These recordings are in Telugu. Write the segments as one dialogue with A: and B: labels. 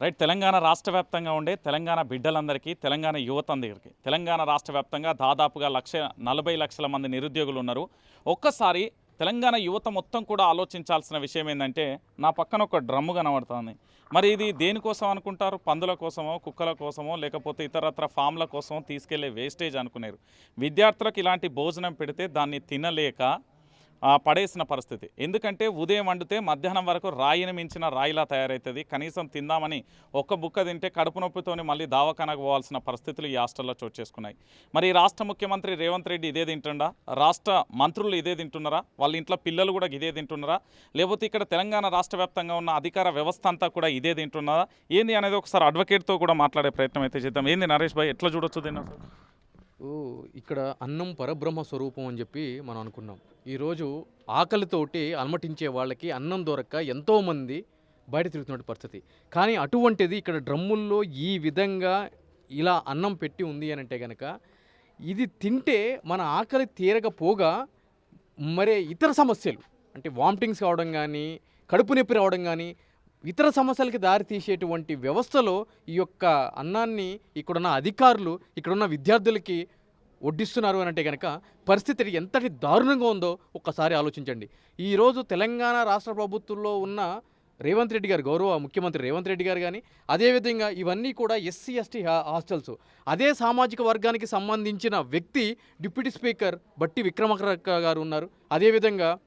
A: రైట్ తెలంగాణ రాష్ట్ర వ్యాప్తంగా ఉండే తెలంగాణ బిడ్డలందరికీ తెలంగాణ యువత అందరికీ తెలంగాణ రాష్ట్ర వ్యాప్తంగా దాదాపుగా లక్ష నలభై లక్షల మంది నిరుద్యోగులు ఉన్నారు. ఒక్కసారి తెలంగాణ యువత మొత్తం కూడా ఆలోచించాల్సిన విషయం ఏంటంటే నా పక్కన ఒక డ్రమ్ము కనబడుతుంది. మరి ఇది దేనికోసం అనుకుంటారు? పందుల కోసమో కుక్కల కోసమో లేకపోతే ఇతరత్ర ఫామ్ల కోసమో తీసుకెళ్ళే వేస్టేజ్ అనుకున్నారు విద్యార్థులకు ఇలాంటి భోజనం పెడితే దాన్ని తినలేక పడేసిన పరిస్థితి. ఎందుకంటే ఉదయం వండితే మధ్యాహ్నం వరకు రాయిని మించిన రాయిలా తయారవుతుంది కనీసం తిందామని ఒక్క బుక్క తింటే కడుపు నొప్పితోని మళ్ళీ దావాఖానకు పోవాల్సిన పరిస్థితులు ఈ హాస్టల్లో చోటు చేసుకున్నాయి. మరి రాష్ట్ర ముఖ్యమంత్రి రేవంత్ రెడ్డి ఇదే తింటుండా? రాష్ట్ర మంత్రులు ఇదే తింటున్నారా? వాళ్ళ ఇంట్లో పిల్లలు కూడా ఇదే తింటున్నారా? లేకపోతే ఇక్కడ తెలంగాణ రాష్ట్ర వ్యాప్తంగా ఉన్న అధికార వ్యవస్థ అంతా కూడా ఇదే తింటున్నారా? ఏంది అనేది ఒకసారి అడ్వకేట్తో కూడా మాట్లాడే ప్రయత్నం అయితే చేద్దాం. ఏంది నరేష్ భాయ్ ఎట్లా చూడొచ్చు దీన్ని
B: ఇక్కడ అన్నం పరబ్రహ్మ స్వరూపం అని చెప్పి మనం అనుకున్నాం. ఈరోజు ఆకలితోటి అలమటించే వాళ్ళకి అన్నం దొరక్క ఎంతోమంది బయట తిరుగుతున్న పరిస్థితి. కానీ అటువంటిది ఇక్కడ డ్రమ్ముల్లో ఈ విధంగా ఇలా అన్నం పెట్టి ఉంది అని అంటే కనుక ఇది తింటే మన ఆకలి తీరకపోగా మరే ఇతర సమస్యలు అంటే వామిటింగ్స్ కావడం కానీ కడుపు నొప్పి రావడం కానీ ఇతర సమస్యలకి దారి తీసేటువంటి వ్యవస్థలో ఈ యొక్క అన్నాన్ని ఇక్కడున్న అధికారులు ఇక్కడున్న విద్యార్థులకి వడ్డిస్తున్నారు అని అంటే కనుక పరిస్థితి ఎంతటి దారుణంగా ఉందో ఒక్కసారి ఆలోచించండి. ఈరోజు తెలంగాణ రాష్ట్ర ప్రభుత్వంలో ఉన్న రేవంత్ రెడ్డి గారు గౌరవ ముఖ్యమంత్రి రేవంత్ రెడ్డి గారు కానీ అదేవిధంగా ఇవన్నీ కూడా ఎస్సీ ఎస్టీ హాస్టల్స్. అదే సామాజిక వర్గానికి సంబంధించిన వ్యక్తి డిప్యూటీ స్పీకర్ బట్టి విక్రమక గారు ఉన్నారు. అదేవిధంగా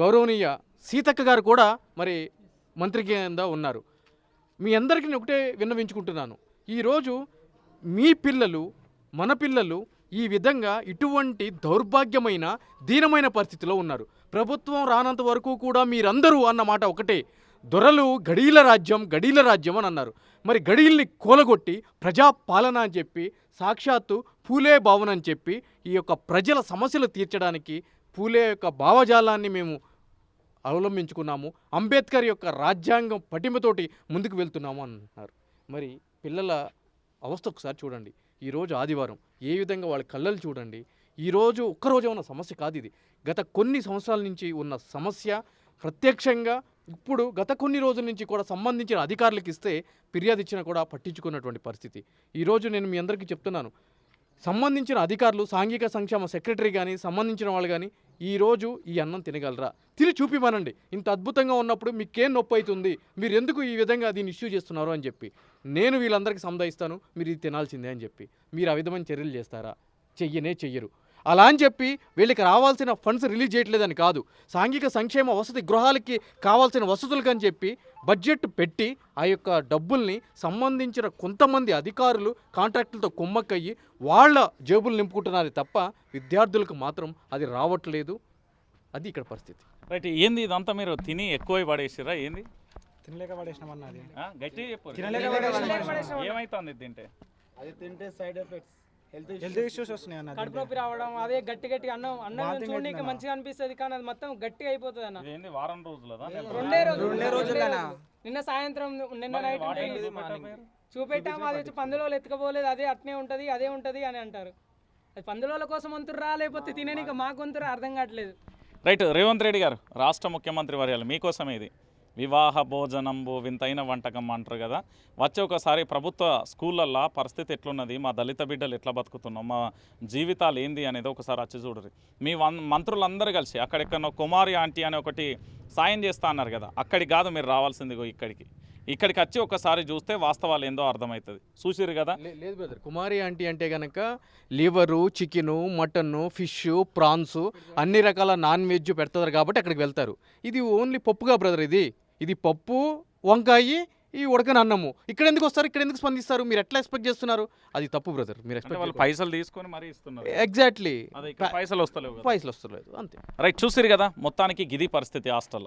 B: గౌరవనీయ సీతక్క గారు కూడా మరి మంత్రి కింద ఉన్నారు. మీ అందరికీ నేను ఒకటే విన్నవించుకుంటున్నాను. ఈరోజు మీ పిల్లలు మన పిల్లలు ఈ విధంగా ఇటువంటి దౌర్భాగ్యమైన దీనమైన పరిస్థితిలో ఉన్నారు. ప్రభుత్వం రానంత వరకు కూడా మీరందరూ అన్నమాట ఒకటే దొరలు గడీల రాజ్యం గడీల రాజ్యం అని అన్నారు. మరి గడీల్ని కూలగొట్టి ప్రజాపాలన అని చెప్పి సాక్షాత్తు పూలే భావన అని చెప్పి ఈ యొక్క ప్రజల సమస్యలు తీర్చడానికి పూలే యొక్క భావజాలాన్ని మేము అవలంబించుకున్నాము. అంబేద్కర్ యొక్క రాజ్యాంగం పటిమతోటి ముందుకు వెళ్తున్నాము అన్నారు. మరి పిల్లల అవస్థ ఒకసారి చూడండి. ఈరోజు ఆదివారం. ఏ విధంగా వాళ్ళ కళ్ళలు చూడండి. ఈరోజు ఒక్కరోజు ఉన్న సమస్య కాదు ఇది. గత కొన్ని సంవత్సరాల నుంచి ఉన్న సమస్య ప్రత్యక్షంగా ఇప్పుడు గత కొన్ని రోజుల నుంచి కూడా సంబంధించిన అధికారులకు ఇస్తే ఫిర్యాదు ఇచ్చినా కూడా పట్టించుకున్నటువంటి పరిస్థితి. ఈరోజు నేను మీ అందరికీ చెప్తున్నాను. సంబంధించిన అధికారులు సాంఘిక సంక్షేమ సెక్రటరీ కానీ సంబంధించిన వాళ్ళు కానీ ఈరోజు ఈ అన్నం తినగలరా? తిని చూపిమనండి. ఇంత అద్భుతంగా ఉన్నప్పుడు మీకేం నొప్పి అవుతుంది మీరు ఎందుకు ఈ విధంగా దీన్ని ఇష్యూ చేస్తున్నారు అని చెప్పి. నేను వీళ్ళందరికీ సముదాయిస్తాను మీరు ఇది తినాల్సిందే అని చెప్పి. మీరు ఆ విధమైన చర్యలు చేస్తారా? చెయ్యనే చెయ్యరు. అలా అని చెప్పి వీళ్ళకి రావాల్సిన ఫండ్స్ రిలీజ్ చేయట్లేదని కాదు. సాంఘిక సంక్షేమ వసతి గృహాలకి కావాల్సిన వసతులకు అని చెప్పి బడ్జెట్ పెట్టి ఆ యొక్క డబ్బుల్ని సంబంధించిన కొంతమంది అధికారులు కాంట్రాక్టులతో కుమ్మక్కయ్యి వాళ్ళ జేబులు నింపుకుంటున్నారు తప్ప విద్యార్థులకు మాత్రం అది రావట్లేదు. అది ఇక్కడ పరిస్థితి.
A: రైట్ ఏంది ఇదంతా మీరు తిని ఎక్కువ పడేసిరా ఏంది?
C: తినలేక పడేసినాం అన్న అది.
A: ఆ, గట్టిగా చెప్పు.
C: తినలేక
A: ఏమైతుంది తింటే?
D: అది తింటే సైడ్ ఎఫెక్ట్స్ హెల్త్
C: ఇష్యూస్. వస్తున్నాయి అన్న
E: కడుపు నొప్పి రావడం అదే గట్టి గట్టిగా అన్నం అన్నం చూడడానికి. మంచిగా అనిపిస్తుంది కానీ అది మొత్తం గట్టిగా అయిపోతుంది అన్న.
A: ఇది ఏంది వారం రోజులదా నెల
E: రెండే రోజులు
C: రెండే రోజులనా?
E: నిన్న సాయంత్రం నిన్న నైట్? చూపెట్టాము అది వచ్చి పందులో ఎత్తుకపోలేదు అదే అట్నే ఉంటది అదే ఉంటది అని అంటారు. అది పందులోల కోసం వంతురా లేకపోతే తిననీక మాకు వంతురా అర్థం కావట్లేదు.
A: రైట్ రేవంత్ రెడ్డి గారు రాష్ట్ర ముఖ్యమంత్రి వర్యాలు మీకోసమే ఇది. వివాహ భోజనంబు వింతైన వంటకం అంటారు కదా. వచ్చే ఒకసారి ప్రభుత్వ స్కూళ్ళల్లో పరిస్థితి ఎట్లున్నది? మా దళిత బిడ్డలు ఎట్లా బతుకుతున్నాం? మా జీవితాలు ఏంది అనేది ఒకసారి వచ్చి చూడరు మీ వన్ మంత్రులందరూ కలిసి అక్కడెక్కడో కుమారి ఆంటీ అని ఒకటి సాయం చేస్తా అన్నారు కదా. అక్కడికి కాదు మీరు రావాల్సిందిగో ఇక్కడికి. ఇక్కడికి వచ్చి ఒకసారి చూస్తే వాస్తవాలు ఏందో అర్థమవుతుంది. చూసిరు కదా?
B: లే- లేదు బ్రదర్. కుమారి ఆంటీ అంటే కనుక liver chicken mutton fish prawns అన్ని రకాల నాన్ వెజ్ పెడతారు కాబట్టి అక్కడికి వెళ్తారు. ఇది ఓన్లీ పప్పుగా బ్రదర్ ఇది. ఇది పప్పు వంకాయ ఈ ఉడకని అన్నము. ఇక్కడ ఎందుకు వస్తారు? ఇక్కడ ఎందుకు స్పందిస్తారు? మీరు ఎట్లా ఎక్స్పెక్ట్ చేస్తున్నారు? అది తప్పు బ్రదర్. మీరు ఎక్స్పెక్ట్
A: పైసలు తీసుకొని మరీ ఇస్తున్నారు.
B: ఎగ్జాక్ట్లీ
A: పైసలు వస్తలేవు
B: పైసలు వస్తలేదు. అంతే.
A: రైట్ చూసిరు కదా మొత్తానికి గిది పరిస్థితి హాస్టల్లో.